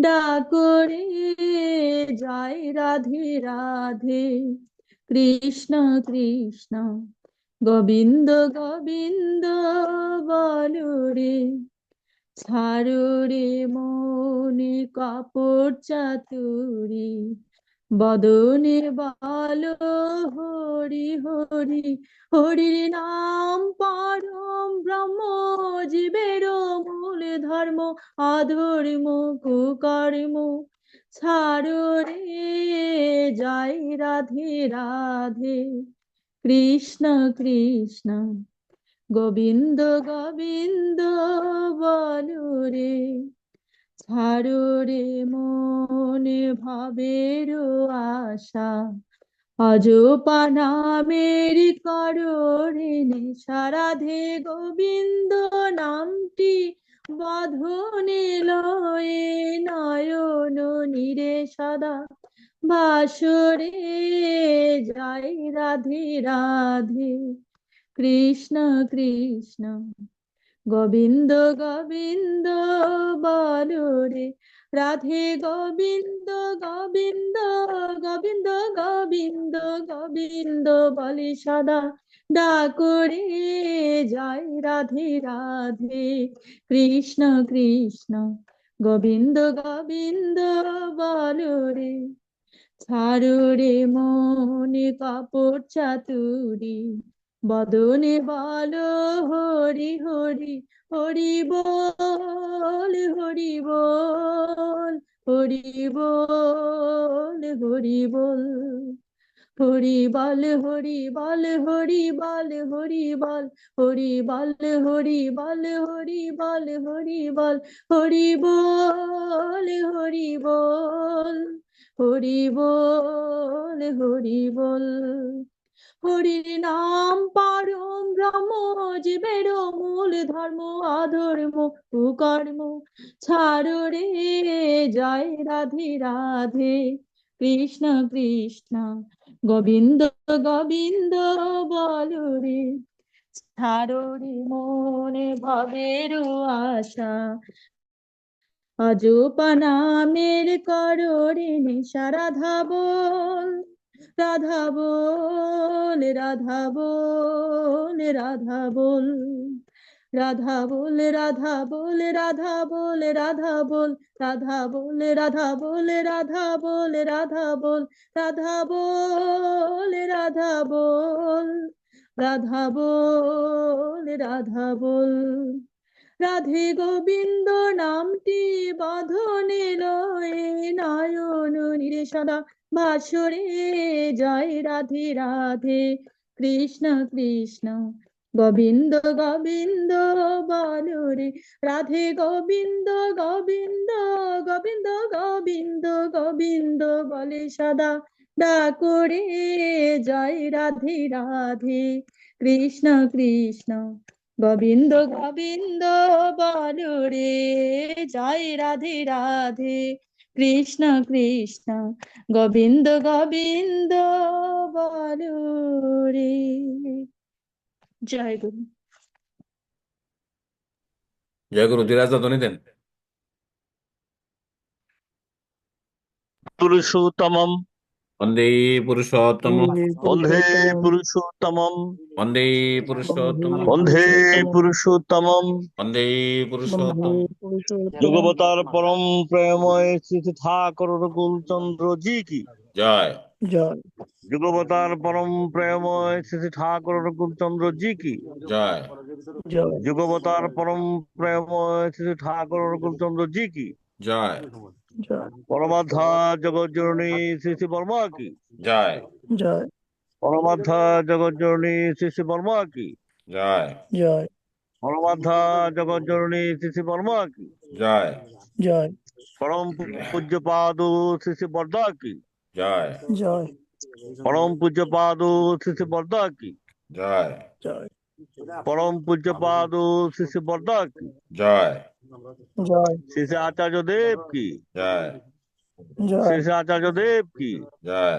ডাকরে জয় রাধে রাধে। কৃষ্ণ কৃষ্ণ, গোবিন্দ গোবিন্দ বলো রে। রে মনে কাপড় চাতুরি, বদনে বলো হরি হরি। হরির নাম পরম ব্রহ্ম মূল ধর্ম, অধর্ম, কুকর্ম। ছাড়ো রে জয় রাধে রাধে। কৃষ্ণ কৃষ্ণ, গোবিন্দ গোবিন্দ বলো রে। ছাড়ো রে মনে ভাবের আশা, অজপা নামের করো রে সারাধে গোবিন্দ নামটি সদা বাসরে জয় রাধে রাধে। কৃষ্ণ কৃষ্ণ, গোবিন্দ গোবিন্দ বলো রে রাধে গোবিন্দ গোবিন্দ গোবিন্দ গোবিন্দ গোবিন্দ বলে সদা ডাকরে জয় রাধে রাধে। কৃষ্ণ কৃষ্ণ গোবিন্দ গোবিন্দ বলো রে ছাড়ো মনে কাপড় চাতুরি বদনে বলো হরি হরি হরি বল হরি বল হরি বল হরি বল হরি বল হরি বল হরি বল হরি বল হরি বল হরি বল হরি বল হরি বল হরি বল হরি বল হরি বল হরি বল হরির নাম পরম ব্রহ্ম জীবের মূল ধর্ম অধর্ম কুকর্ম ছাড় রে জয় রাধে রাধে কৃষ্ণ কৃষ্ণ গোবিন্দ গোবিন্দ বলো রে। ছাড়ো রে মনে ভবের আশা। অজপা নামের করো রে সারাধা বল। রাধা বল রাধা বল রাধা বল। রাধা বলে রাধা বলে রাধা বলে, রাধা বল, রাধা বলে রাধা বলে রাধা বলে, রাধা বল রাধা বল রাধা বল রাধা বল রাধা বল। রাধে গোবিন্দ নামটি বাঁধনে লয়ে নায়ন নিরে সদা বাসরে জয় রাধে রাধে, কৃষ্ণ কৃষ্ণ। গোবিন্দ গোবিন্দ বলরে রাধে গোবিন্দ গোবিন্দ গোবিন্দ গোবিন্দ গোবিন্দ বলে সদা ডাকরে। জয় রাধে রাধে, কৃষ্ণ কৃষ্ণ, গোবিন্দ গোবিন্দ বলরে জয় রাধে রাধে, কৃষ্ণ কৃষ্ণ, গোবিন্দ গোবিন্দ বলো রে জয় গুরু জয় গুরু ধীরাজ ধ্বনি দেন পুরুষোত্তমম বন্দে পুরুষোত্তম বন্ধে পুরুষোত্তমম বন্দে পুরুষোত্তম বন্ধে পুরুষোত্তমম বন্দে পুরুষোত্তম যুগবতার পরম প্রেময় শ্রী ঠাকুর রঘুলচন্দ্র জি কি জয় যুগবতার পরম প্রেময় শ্রী শ্রী ঠাকুর রঘুলচন্দ্র জি কি? জয়। যুগবতার পরম প্রেময় শ্রী শ্রী ঠাকুর রঘুলচন্দ্র জি কি? জয়। পরমাধ্যা জগৎজননী শ্রী শ্রী বর্মা কি? জয়। পরমাধ্যা জগৎজননী শ্রী শ্রী বর্মা কি? জয়। পরমাধ্যা জগৎজননী শ্রী শ্রী বর্মা কি? জয়। পরম পূজ্য পাদ শ্রী শ্রী বর্দা কি? জয়। জয়। পরম পূজ্য পাদ শ্রী বর্দা কি জয়। জয়। পরম পূজ্য পাদ শ্রী বর্দা কি জয়। জয়। শ্রী আচার্য দেব কি জয়। জয়। শ্রী আচার্য দেব কি জয়।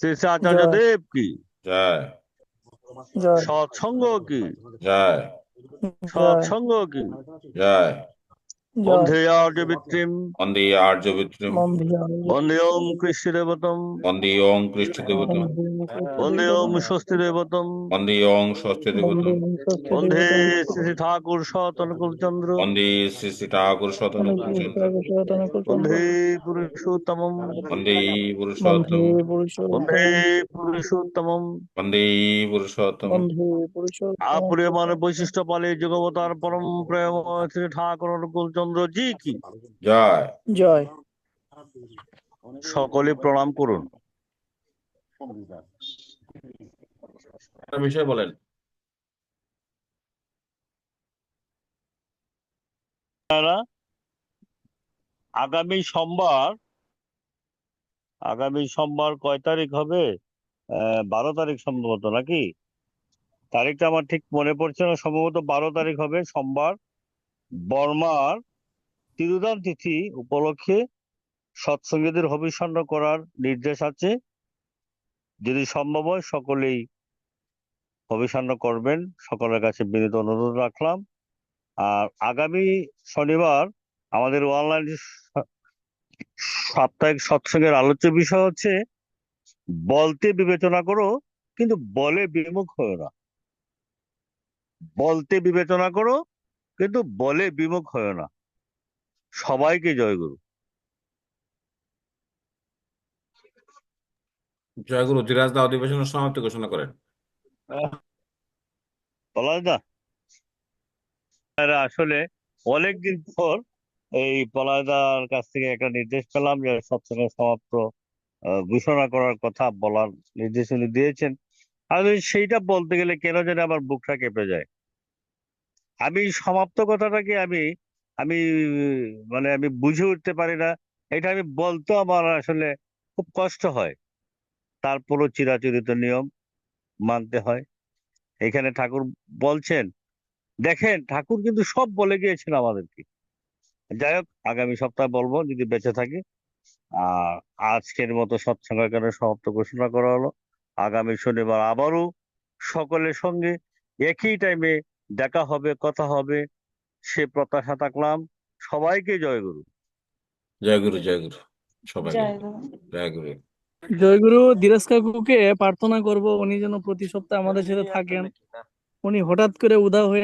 শ্রী আচার্য দেব কি জয়। জয়। সৎসঙ্গ কি? জয়। জয়। সৎসঙ্গ কি? জয়। জয় বন্ধে আর্য বিত্রিম বন্দে আর্য বিত্রম মন্দিরামি বন্দে ওম কৃষ্ণ দেবতম বন্দে ওং কৃষ্ণ দেবতম বন্দে ওম স্বস্তি দেবতম। বন্দে ওং স্বস্তি দেবতম। বন্দে শ্রী ঠাকুর সতনকুল চন্দ্র। বন্দে শ্রী ঠাকুর বন্দে পুরুষোত্তমম। বন্দে পুরুষোত্তম। বন্ধে পুরুষোত্তম। বন্দে বন্দে পুরুষোত্তম। পুরুষোত্তম। আপরিয়মান বৈশিষ্ট্য পালে যুগবতার পরম প্রেম শ্রী ঠাকুর অনুকূল চন্দ্র জি কি? জয়। জয়। সকলে প্রণাম করুন। বিষয় বলেন। আগামী সোমবার আগামী সোমবার কয় তারিখ হবে? বারো তারিখ সম্ভবত নাকি? তারিখটা আমার ঠিক মনে পড়ছে না। সম্ভবত বারো তারিখ হবে সোমবার। বর্মার তিরুদান তিথি উপলক্ষে সৎসঙ্গীদের হবিষণ্ড করার নির্দেশ আছে। যদি সম্ভব হয়, সকলেই হবিষণ্ড করবেন। সকলের কাছে বিনীত অনুরোধ রাখলাম। আর আগামী শনিবার আমাদের অনলাইন সাপ্তাহিক সৎসঙ্গের আলোচ্য বিষয় হচ্ছে, বলতে বিবেচনা করো, কিন্তু বলে বিমুখ হও না। বলতে বিবেচনা করো, কিন্তু বলে বিমুখ হও না। সবাইকে জয়গুরু জয়গুরু ধীরাজদা অধিবেশনের সমাপ্তি ঘোষণা করেন। না আসলে অনেকদিন পর এই পলায়দার কাছ থেকে একটা নির্দেশ পেলাম যে সৎসঙ্গ সমাপ্ত ঘোষণা করার কথা বলার নির্দেশ উনি দিয়েছেন। আমি সেইটা বলতে গেলে কেন যেন আমার বুকটা কেঁপে যায়। আমি সমাপ্ত কথাটাকে আমি আমি মানে আমি বুঝে উঠতে পারি না। এটা আমি বলতে আমার আসলে খুব কষ্ট হয়। তারপরও চিরাচরিত নিয়ম মানতে হয়। এখানে ঠাকুর বলছেন দেখেন ঠাকুর কিন্তু সব বলে গিয়েছেন আমাদেরকে। যাই হোক আগামী সপ্তাহে বলব যদি বেঁচে থাকি। আর আজকের মতো সৎসঙ্গ এখানে সমাপ্ত ঘোষণা করা হলো। আগামী শনিবার আবারও সকলের সঙ্গে একই টাইমে দেখা হবে কথা হবে। সে প্রত্যাশা থাকলাম। সবাইকে জয় গুরু। জয় গুরু জয়গুরু জয়গুরু জয়গুরু সবাইকে জয়গুরু জয়গুরু ধীরাজ কাকুকে প্রার্থনা করব উনি যেন প্রতি সপ্তাহে আমাদের সাথে থাকেন। উনি হঠাৎ করে উদা হয়ে